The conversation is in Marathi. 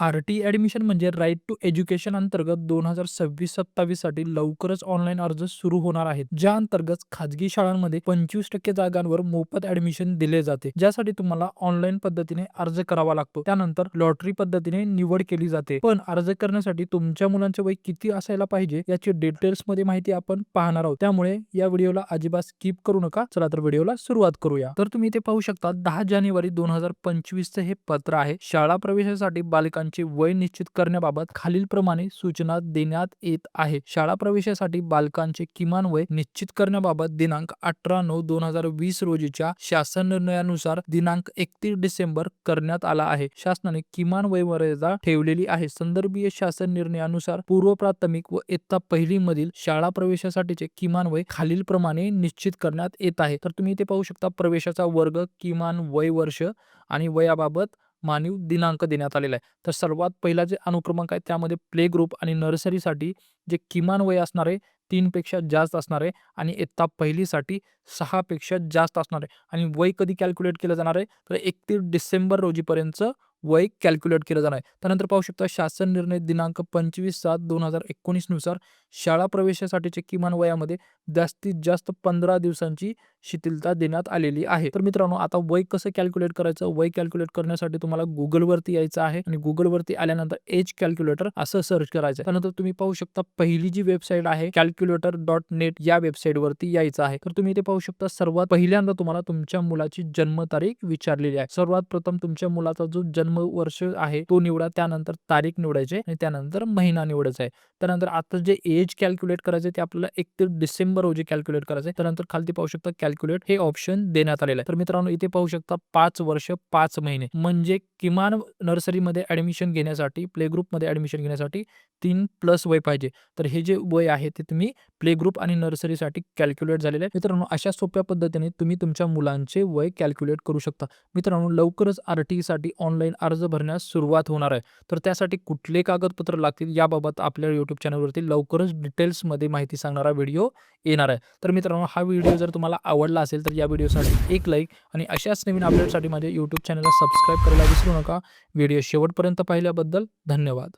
आर टी ॲडमिशन म्हणजे राईट टू एज्युकेशन अंतर्गत दोन हजार सव्वीस सत्तावीससाठी लवकरच ऑनलाईन अर्ज सुरू होणार आहेत. ज्या अंतर्गत खाजगी शाळांमध्ये पंचवीस टक्के जागांवर मोफत ऍडमिशन दिले जाते. ज्यासाठी तुम्हाला ऑनलाईन पद्धतीने अर्ज करावा लागतो. त्यानंतर लॉटरी पद्धतीने निवड केली जाते. पण अर्ज करण्यासाठी तुमच्या मुलांचे वय किती असायला पाहिजे याची डिटेल्समध्ये माहिती आपण पाहणार आहोत. त्यामुळे या व्हिडिओला अजिबात स्किप करू नका. चला तर व्हिडिओला सुरुवात करूया. तर तुम्ही इथे पाहू शकता दहा जानेवारी दोन हजार पंचवीस हे पत्र आहे. शाळा प्रवेशासाठी मुलांचे वय निश्चित करण्याबाबत खालीलप्रमाणे सूचना देण्यात येत आहे. शाळा प्रवेशासाठी बालकांचे किमान वय निश्चित करण्याबाबत दिनांक अठरा नऊ दोन हजार वीस रोजीच्या शासन निर्णयानुसार दिनांक एकतीस डिसेंबर करण्यात आला आहे. शासनाने किमान वय मर्यादा ठेवलेली आहे. संदर्भीय शासन निर्णयानुसार पूर्व प्राथमिक व इयत्ता पहिली मधील शाळा प्रवेशासाठीचे किमान वय खालीलप्रमाणे निश्चित करण्यात येत आहे. तर तुम्ही इथे पाहू शकता प्रवेशाचा वर्ग किमान वय वर्ष आणि वयाबाबत मानीव दिनांक देण्यात आलेला आहे. तर सर्वात पहिला जे अनुक्रमांक आहे त्यामध्ये प्ले ग्रुप आणि नर्सरीसाठी जे किमान वय असणार आहे तीनपेक्षा जास्त असणार आहे आणि इयत्ता पहिलीसाठी सहापेक्षा जास्त असणार आहे. आणि वय कधी कॅल्क्युलेट केलं जाणार आहे? तर एकतीस डिसेंबर रोजीपर्यंत वय कॅल्क्युलेट केलं जाणार आहे. त्यानंतर पाहू शकता शासन निर्णय दिनांक पंचवीस सात दोन हजार एकोणीसनुसार शाळा प्रवेशासाठीचे किमान वयामध्ये जास्तीत जास्त पंधरा दिवसांची शिथिलता देण्यात आलेली आहे. तर मित्रांनो आता वय कसं कॅल्क्युलेट करायचं? वय कॅल्क्युलेट करण्यासाठी तुम्हाला गुगलवरती यायचं आहे आणि गुगलवरती आल्यानंतर एज कॅल्क्युलेटर असं सर्च करायचं त्यानंतर तुम्ही पाहू शकता पहिली जी वेबसाईट आहे कॅल्क्युलेटर डॉट नेट या वेबसाईट वरती यायचं आहे. तर तुम्ही इथे पाहू शकता सर्वात पहिल्यांदा तुम्हाला तुमच्या मुलाची जन्मतारीख विचारलेली आहे. सर्वात प्रथम तुमच्या मुलाचा जो जन्म वर्ष आहे तो निवडा. त्यानंतर तारीख निवडायची आणि त्यानंतर महिना निवडायचा आहे. त्यानंतर आता जे एज कॅल्क्युलेट करायचं ते आपल्याला एकतीस डिसेंबर रोजी कॅल्क्युलेट करायचं आहे. त्यानंतर खालती पाहू शकता कॅल्क्युलेट हे ऑप्शन देण्यात आलेलं आहे. तर मित्रांनो इथे पाहू शकता पाच वर्ष पाच महिने म्हणजे किमान नर्सरीमध्ये ऍडमिशन घेण्यासाठी प्ले ग्रुपमध्ये ऍडमिशन घेण्यासाठी तीन प्लस वय पाहिजे. तर हे जे वय आहे ते तुम्ही प्ले ग्रुप आणि नर्सरीसाठी कॅल्क्युलेट झालेले आहे. मित्रांनो अशा सोप्या पद्धतीने तुम्ही तुमच्या मुलांचे वय कॅल्क्युलेट करू शकता. मित्रांनो लवकरच आर टी साठी ऑनलाईन अर्ज भरण्यास सुरुवात होणार आहे. तर त्यासाठी कुठले कागदपत्र लागतील याबाबत आपल्या यूट्यूब चॅनलवरती लवकरच डिटेल्समध्ये माहिती सांगणारा व्हिडिओ येणार आहे. तर मित्रांनो हा व्हिडिओ जर तुम्हाला आवडला असेल तर या व्हिडिओसाठी एक लाईक आणि अशाच नवीन अपडेटसाठी माझ्या यूट्यूब चॅनलला सबस्क्राईब करायला विसरू नका. व्हिडिओ शेवटपर्यंत पाहिल्याबद्दल धन्यवाद.